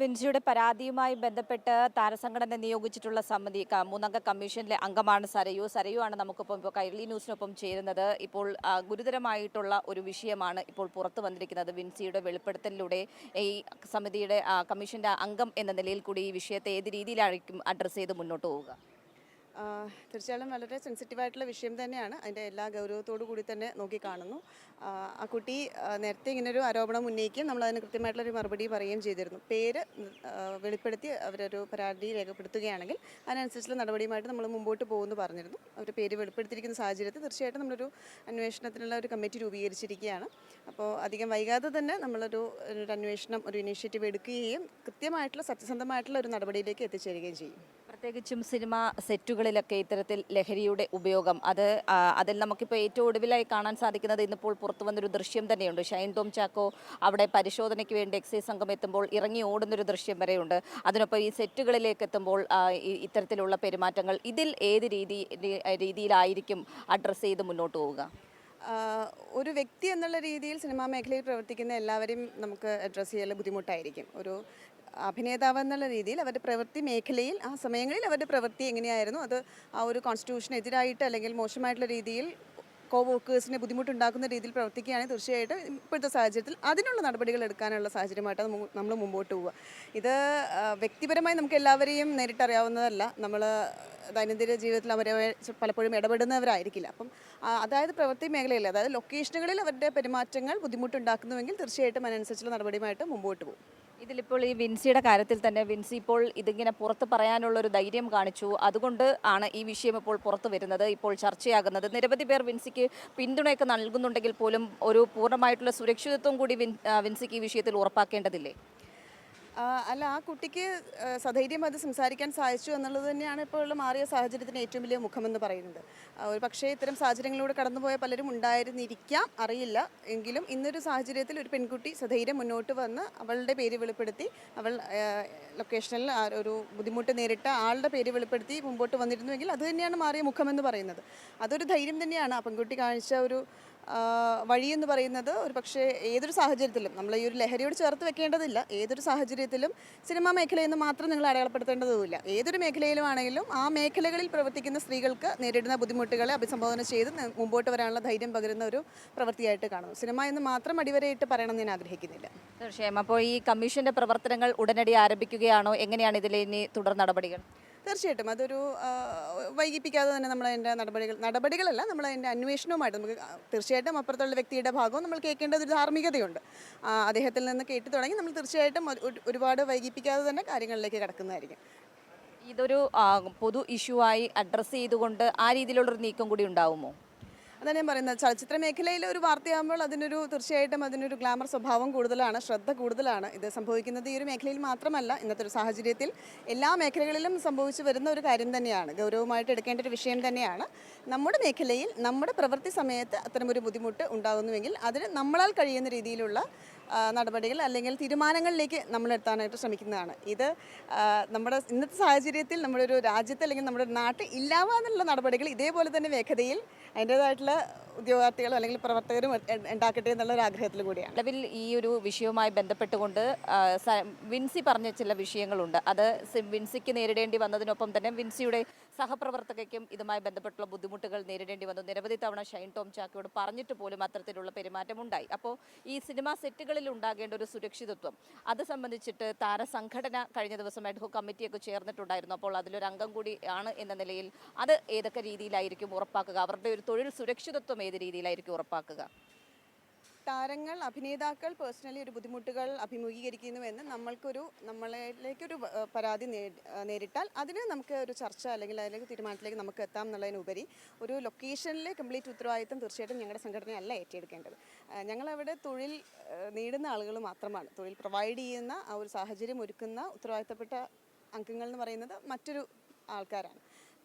വിൻസിയുടെ പരാതിയുമായി ബന്ധപ്പെട്ട് താരസംഘടന നിയോഗിച്ചിട്ടുള്ള സമിതി മൂന്നംഗ കമ്മീഷനിലെ അംഗമാണ് സരയു. സരയു ആണ് നമുക്കിപ്പം ഇപ്പോൾ കൈരളി ന്യൂസിനൊപ്പം ചേരുന്നത്. ഇപ്പോൾ ഗുരുതരമായിട്ടുള്ള ഒരു വിഷയമാണ് ഇപ്പോൾ പുറത്തു വന്നിരിക്കുന്നത്. വിൻസിയുടെ വെളിപ്പെടുത്തലിലൂടെ ഈ സമിതിയുടെ കമ്മീഷന്റെ അംഗം എന്ന നിലയിൽ കൂടി ഈ വിഷയത്തെ ഏത് രീതിയിലായിരിക്കും അഡ്രസ്സ് ചെയ്ത് മുന്നോട്ട് പോവുക? തീർച്ചയായും വളരെ സെൻസിറ്റീവായിട്ടുള്ള വിഷയം തന്നെയാണ്. അതിന്റെ എല്ലാ ഗൗരവത്തോടു കൂടി തന്നെ നോക്കി കാണുന്നു. ആ കുട്ടി നേരത്തെ ഇങ്ങനൊരു ആരോപണം ഉന്നയിക്കുകയും നമ്മൾ അതിന് കൃത്യമായിട്ടുള്ളൊരു മറുപടി പറയുകയും ചെയ്തിരുന്നു. പേര് വെളിപ്പെടുത്തി അവരൊരു പരാതി രേഖപ്പെടുത്തുകയാണെങ്കിൽ അതിനനുസരിച്ചുള്ള നടപടിയുമായിട്ട് നമ്മൾ മുമ്പോട്ട് പോകുമെന്ന് പറഞ്ഞിരുന്നു. അവർ പേര് വെളിപ്പെടുത്തിയിരിക്കുന്ന സാഹചര്യത്തിൽ തീർച്ചയായിട്ടും നമ്മളൊരു അന്വേഷണത്തിനുള്ള ഒരു കമ്മിറ്റി രൂപീകരിച്ചിരിക്കുകയാണ്. അപ്പോൾ അധികം വൈകാതെ തന്നെ നമ്മളൊരു ഒരു അന്വേഷണം ഒരു ഇനീഷ്യേറ്റീവ് എടുക്കുകയും കൃത്യമായിട്ടുള്ള സത്യസന്ധമായിട്ടുള്ള ഒരു നടപടിയിലേക്ക് എത്തിച്ചേരുകയും ചെയ്യും. പ്രത്യേകിച്ചും സിനിമ സെറ്റുകളിലൊക്കെ ഇത്തരത്തിൽ ലഹരിയുടെ ഉപയോഗം അത് അതിൽ നമുക്കിപ്പോൾ ഏറ്റവും ഒടുവിലായി കാണാൻ സാധിക്കുന്നത് ഇന്നിപ്പോൾ പുറത്തു വന്നൊരു ദൃശ്യം തന്നെയുണ്ട്. ഷൈൻ ടോം ചാക്കോ അവിടെ പരിശോധനയ്ക്ക് വേണ്ടി എക്സൈസ് സംഘം എത്തുമ്പോൾ ഇറങ്ങി ഓടുന്നൊരു ദൃശ്യം വരെയുണ്ട്. അതിനൊപ്പം ഈ സെറ്റുകളിലേക്ക് എത്തുമ്പോൾ ഇത്തരത്തിലുള്ള പെരുമാറ്റങ്ങൾ ഇതിൽ ഏത് രീതി രീതിയിലായിരിക്കും അഡ്രസ്സ് ചെയ്ത് മുന്നോട്ട് പോവുക? ഒരു വ്യക്തി എന്നുള്ള രീതിയിൽ സിനിമാ മേഖലയിൽ പ്രവർത്തിക്കുന്ന എല്ലാവരെയും നമുക്ക് അഡ്രസ്സ് ചെയ്യാൻ ബുദ്ധിമുട്ടായിരിക്കും. ഒരു അഭിനേതാവ് എന്നുള്ള രീതിയിൽ അവരുടെ പ്രവൃത്തി മേഖലയിൽ ആ സമയങ്ങളിൽ അവരുടെ പ്രവൃത്തി എങ്ങനെയായിരുന്നു? അത് ആ ഒരു കോൺസ്റ്റിറ്റ്യൂഷനെതിരായിട്ട് അല്ലെങ്കിൽ മോശമായിട്ടുള്ള രീതിയിൽ കോ വർക്കേഴ്സിന് ബുദ്ധിമുട്ടുണ്ടാക്കുന്ന രീതിയിൽ പ്രവർത്തിക്കുകയാണെങ്കിൽ തീർച്ചയായിട്ടും ഇപ്പോഴത്തെ സാഹചര്യത്തിൽ അതിനുള്ള നടപടികൾ എടുക്കാനുള്ള സാഹചര്യമായിട്ട് നമ്മൾ മുമ്പോട്ട് പോവുക. ഇത് വ്യക്തിപരമായി നമുക്ക് എല്ലാവരെയും നേരിട്ടറിയാവുന്നതല്ല നമ്മൾ ദൈനംദിന ജീവിതത്തിൽ അവരെ പലപ്പോഴും ഇടപെടുന്നവരായിരിക്കില്ല. അപ്പം അതായത് പ്രവൃത്തി മേഖലയിൽ അതായത് ലൊക്കേഷനുകളിൽ അവരുടെ പെരുമാറ്റങ്ങൾ ബുദ്ധിമുട്ടുണ്ടാക്കുന്നുവെങ്കിൽ തീർച്ചയായിട്ടും അതിനനുസരിച്ചുള്ള നടപടിയുമായിട്ട് മുമ്പോട്ട് പോകും. ഇതിലിപ്പോൾ ഈ വിൻസിയുടെ കാര്യത്തിൽ തന്നെ വിൻസി ഇപ്പോൾ ഇതിങ്ങനെ പുറത്ത് പറയാനുള്ള ഒരു ധൈര്യം കാണിച്ചു. അതുകൊണ്ട് ആണ് ഈ വിഷയം ഇപ്പോൾ പുറത്തു വരുന്നത്. ഇപ്പോൾ ചർച്ചയാകുന്നത്. നിരവധി പേർ വിൻസിക്ക് പിന്തുണയൊക്കെ നൽകുന്നുണ്ടെങ്കിൽ പോലും ഒരു പൂർണമായിട്ടുള്ള സുരക്ഷിതത്വം കൂടി വിൻ വിൻസിക്ക് ഈ വിഷയത്തിൽ ഉറപ്പാക്കേണ്ടതില്ലേ? അല്ല ആ കുട്ടിക്ക് സധൈര്യം അത് സംസാരിക്കാൻ സാധിച്ചു എന്നുള്ളത് തന്നെയാണ് ഇപ്പോൾ ഉള്ള മാറിയ സാഹചര്യത്തിന് ഏറ്റവും വലിയ മുഖമെന്ന് പറയുന്നത്. ഒരു പക്ഷേ ഇത്തരം സാഹചര്യങ്ങളിലൂടെ കടന്നുപോയ പലരും ഉണ്ടായിരുന്നിരിക്കാം അറിയില്ല. എങ്കിലും ഇന്നൊരു സാഹചര്യത്തിൽ ഒരു പെൺകുട്ടി സധൈര്യം മുന്നോട്ട് വന്ന് അവളുടെ പേര് വെളിപ്പെടുത്തി അവൾ ലൊക്കേഷനിൽ ഒരു ബുദ്ധിമുട്ട് നേരിട്ട ആളുടെ പേര് വെളിപ്പെടുത്തി മുമ്പോട്ട് വന്നിരുന്നുവെങ്കിൽ അത് തന്നെയാണ് മാറിയ മുഖമെന്ന് പറയുന്നത്. അതൊരു ധൈര്യം തന്നെയാണ് ആ പെൺകുട്ടി കാണിച്ച ഒരു വഴിയെന്ന് പറയുന്നത് ഒരു പക്ഷേ ഏതൊരു സാഹചര്യത്തിലും നമ്മൾ ഈ ഒരു ലഹരിയോട് ചേർത്ത് വെക്കേണ്ടതില്ല. ഏതൊരു സാഹചര്യത്തിലും സിനിമാ മേഖലയിൽ നിന്ന് മാത്രം നിങ്ങൾ അടയാളപ്പെടുത്തേണ്ടതുമില്ല. ഏതൊരു മേഖലയിലുമാണെങ്കിലും ആ മേഖലകളിൽ പ്രവർത്തിക്കുന്ന സ്ത്രീകൾക്ക് നേരിടുന്ന ബുദ്ധിമുട്ടുകളെ അഭിസംബോധന ചെയ്ത് മുമ്പോട്ട് വരാനുള്ള ധൈര്യം പകരുന്ന ഒരു പ്രവൃത്തിയായിട്ട് കാണുന്നു. സിനിമ എന്ന് മാത്രം അടിവരയിട്ട് പറയണമെന്ന് ഞാൻ ആഗ്രഹിക്കുന്നില്ല. തീർച്ചയായും. അപ്പോൾ ഈ കമ്മീഷന്റെ പ്രവർത്തനങ്ങൾ ഉടനടി ആരംഭിക്കുകയാണോ? എങ്ങനെയാണ് ഇതിലെ ഇനി തുടർ നടപടികൾ? തീർച്ചയായിട്ടും. അതൊരു വൈകിപ്പിക്കാതെ തന്നെ നമ്മൾ അതിന്റെ നടപടികൾ നടപടികളല്ല നമ്മൾ അതിന്റെ അന്വേഷണവുമായിട്ട് നമുക്ക് തീർച്ചയായിട്ടും അപ്പുറത്തുള്ള വ്യക്തിയുടെ ഭാഗവും നമ്മൾ കേൾക്കേണ്ടത് ഒരു ധാർമ്മികതയുണ്ട്. അദ്ദേഹത്തിൽ നിന്ന് കേട്ടു തുടങ്ങി നമ്മൾ തീർച്ചയായിട്ടും ഒരു- ഒരു- ഒരുപാട് വൈകിപ്പിക്കാതെ തന്നെ കാര്യങ്ങളിലേക്ക് കിടക്കുന്നതായിരിക്കും. ഇതൊരു പൊതു ഇഷ്യൂ ആയി അഡ്രസ്സ് ചെയ്തുകൊണ്ട് ആ രീതിയിലുള്ളൊരു നീക്കം കൂടി ഉണ്ടാവുമോ? അതാണ് ഞാൻ പറയുന്നത്. ചലച്ചിത്ര മേഖലയിൽ ഒരു വാർത്തയാകുമ്പോൾ അതിനൊരു തീർച്ചയായിട്ടും അതിനൊരു ഗ്ലാമർ സ്വഭാവം കൂടുതലാണ് ശ്രദ്ധ കൂടുതലാണ്. ഇത് സംഭവിക്കുന്നത് ഈ ഒരു മേഖലയിൽ മാത്രമല്ല ഇന്നത്തെ ഒരു സാഹചര്യത്തിൽ എല്ലാ മേഖലകളിലും സംഭവിച്ചു വരുന്ന ഒരു കാര്യം തന്നെയാണ്. ഗൗരവമായിട്ട് എടുക്കേണ്ട ഒരു വിഷയം തന്നെയാണ്. നമ്മുടെ മേഖലയിൽ നമ്മുടെ പ്രവൃത്തി സമയത്ത് അത്തരമൊരു ബുദ്ധിമുട്ട് ഉണ്ടാകുന്നുവെങ്കിൽ അതിന് നമ്മളാൽ കഴിയുന്ന രീതിയിലുള്ള നടപടികൾ അല്ലെങ്കിൽ തീരുമാനങ്ങളിലേക്ക് നമ്മൾ എത്താനായിട്ട് ശ്രമിക്കുന്നതാണ്. ഇത് നമ്മുടെ ഇന്നത്തെ സാഹചര്യത്തിൽ നമ്മുടെ ഒരു രാജ്യത്ത് അല്ലെങ്കിൽ നമ്മുടെ ഒരു നാട്ടിൽ ഇല്ലാവാന്നുള്ള നടപടികൾ ഇതേപോലെ തന്നെ വേഗതയിൽ അതിന്റേതായിട്ടുള്ള ഉദ്യോഗാർത്ഥികളും അല്ലെങ്കിൽ പ്രവർത്തകരും ഉണ്ടാക്കട്ടെ എന്നുള്ള ഒരു ആഗ്രഹത്തിൽ കൂടിയാണ്. നിലവിൽ ഈ ഒരു വിഷയവുമായി ബന്ധപ്പെട്ടുകൊണ്ട് വിൻസി പറഞ്ഞ ചില വിഷയങ്ങളുണ്ട്. അത് വിൻസിക്ക് നേരിടേണ്ടി വന്നതിനൊപ്പം തന്നെ വിൻസിയുടെ സഹപ്രവർത്തകയ്ക്കും ഇതുമായി ബന്ധപ്പെട്ടുള്ള ബുദ്ധിമുട്ടുകൾ നേരിടേണ്ടി വന്നു. നിരവധി തവണ ഷൈൻ ടോം ചാക്കയോട് പറഞ്ഞിട്ട് പോലും അത്തരത്തിലുള്ള പെരുമാറ്റമുണ്ടായി. അപ്പോൾ ഈ സിനിമാ സെറ്റുകളിൽ ഉണ്ടാകേണ്ട ഒരു സുരക്ഷിതത്വം അത് സംബന്ധിച്ചിട്ട് താരസംഘടന കഴിഞ്ഞ ദിവസം എഡ്ഹോ കമ്മിറ്റിയൊക്കെ ചേർന്നിട്ടുണ്ടായിരുന്നു. അപ്പോൾ അതിലൊരു അംഗം കൂടി ആണ് എന്ന നിലയിൽ അത് ഏതൊക്കെ രീതിയിലായിരിക്കും ഉറപ്പാക്കുക? അവരുടെ ഒരു തൊഴിൽ സുരക്ഷിതത്വം ഏത് രീതിയിലായിരിക്കും ഉറപ്പാക്കുക? താരങ്ങൾ അഭിനേതാക്കൾ പേഴ്സണലി ഒരു ബുദ്ധിമുട്ടുകൾ അഭിമുഖീകരിക്കുന്നുവെന്ന് നമ്മൾക്കൊരു നമ്മളിലേക്കൊരു പരാതി നേരിട്ടാൽ അതിന് നമുക്ക് ഒരു ചർച്ച അല്ലെങ്കിൽ അതിലേക്ക് തീരുമാനത്തിലേക്ക് നമുക്ക് എത്താം എന്നുള്ളതിനുപരി ഒരു ലൊക്കേഷനിലെ കംപ്ലീറ്റ് ഉത്തരവാദിത്തം തീർച്ചയായിട്ടും ഞങ്ങളുടെ സംഘടനയല്ല ഏറ്റെടുക്കേണ്ടത്. ഞങ്ങളവിടെ തൊഴിൽ നേടുന്ന ആളുകൾ മാത്രമാണ്. തൊഴിൽ പ്രൊവൈഡ് ചെയ്യുന്ന ആ ഒരു സാഹചര്യം ഒരുക്കുന്ന ഉത്തരവാദിത്തപ്പെട്ട അംഗങ്ങൾ എന്ന് പറയുന്നത് മറ്റൊരു ആൾക്കാരാണ്.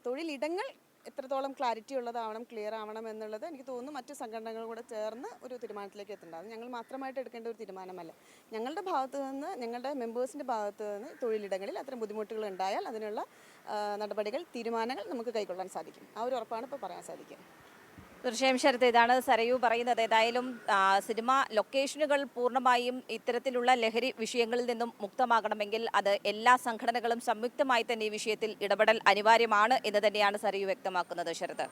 തൊഴിലിടങ്ങൾ എത്രത്തോളം ക്ലാരിറ്റി ഉള്ളതാവണം ക്ലിയർ ആവണം എന്നുള്ളത് എനിക്ക് തോന്നുന്നു മറ്റു സംഘടനകൾ കൂടെ ചേർന്ന് ഒരു തീരുമാനത്തിലേക്ക് എത്തേണ്ടത് അത് ഞങ്ങൾ മാത്രമായിട്ട് എടുക്കേണ്ട ഒരു തീരുമാനമല്ല. ഞങ്ങളുടെ ഭാഗത്തു നിന്ന് ഞങ്ങളുടെ മെമ്പേഴ്സിന്റെ ഭാഗത്ത് നിന്ന് തൊഴിലിടങ്ങളിൽ അത്തരം ബുദ്ധിമുട്ടുകൾ ഉണ്ടായാൽ അതിനുള്ള നടപടികൾ തീരുമാനങ്ങൾ നമുക്ക് കൈക്കൊള്ളാൻ സാധിക്കും. ആ ഒരു ഉറപ്പാണ് ഇപ്പോൾ പറയാൻ സാധിക്കുക. തീർച്ചയായും ശരത്ത് ഇതാണ് സരയു പറയുന്നത്. ഏതായാലും സിനിമ ലൊക്കേഷനുകൾ പൂർണമായും ഇത്തരത്തിലുള്ള ലഹരി വിഷയങ്ങളിൽ നിന്നും മുക്തമാകണമെങ്കിൽ അത് എല്ലാ സംഘടനകളും സംയുക്തമായി തന്നെ ഈ വിഷയത്തിൽ ഇടപെടൽ അനിവാര്യമാണ് എന്ന് തന്നെയാണ് സരയു വ്യക്തമാക്കുന്നത് ശരത്ത്